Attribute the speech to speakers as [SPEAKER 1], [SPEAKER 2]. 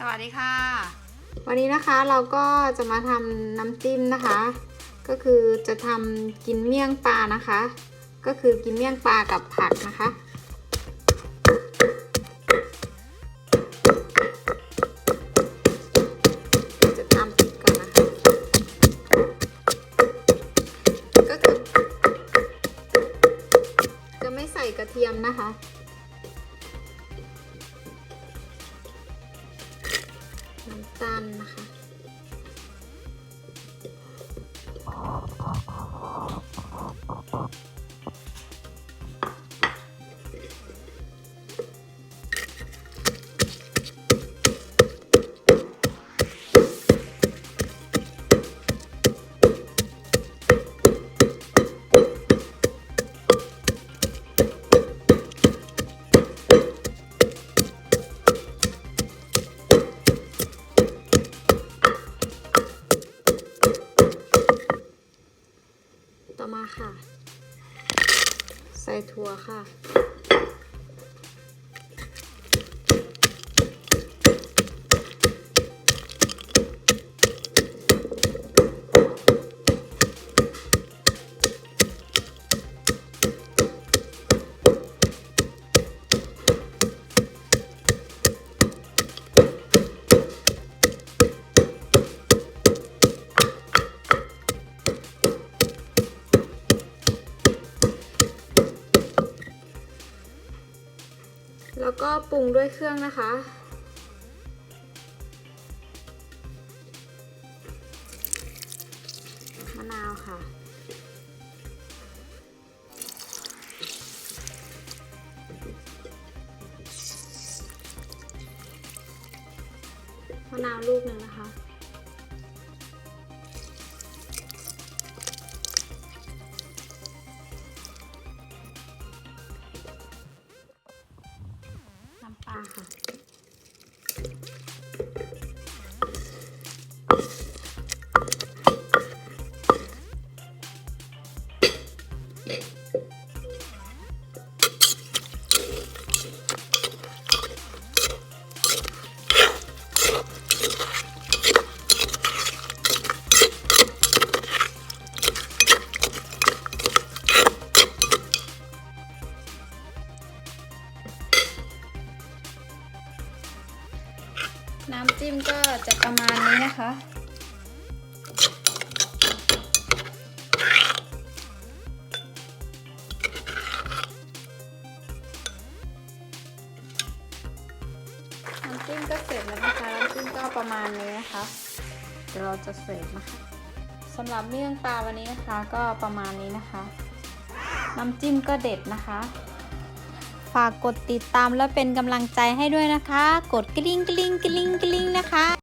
[SPEAKER 1] สวัสดีค่ะ
[SPEAKER 2] วันนี้นะคะเราก็จะมาทำน้ำจิ้มนะคะ ก็คือจะทำกินเมี่ยงปลานะคะ ก็คือกินเมี่ยงปลากับผักนะคะ จะตำพริกก่อนนะคะ ก็คือจะไม่ใส่กระเทียมนะคะ ถึงตันนะคะ ใส่ถั่วค่ะ แล้วก็ปรุงด้วยเครื่องนะคะ มะนาวค่ะ มะนาวลูกหนึ่งนะคะ น้ำ น้ำจิ้มก็จะประมาณนี้นะคะ น้ำจิ้มก็เสร็จแล้วนะคะ น้ำจิ้มก็ประมาณนี้นะคะ เดี๋ยวเราจะเสิร์ฟนะคะสำหรับเมี่ยงปลาวันนี้นะคะก็ประมาณนี้นะคะ น้ำจิ้มก็เด็ดนะคะา
[SPEAKER 1] กกดติดตามและเป็นกำลังใจให้ด้วยนะคะ กดกริ๊งกริ๊งกริ๊งกริ๊งนะคะ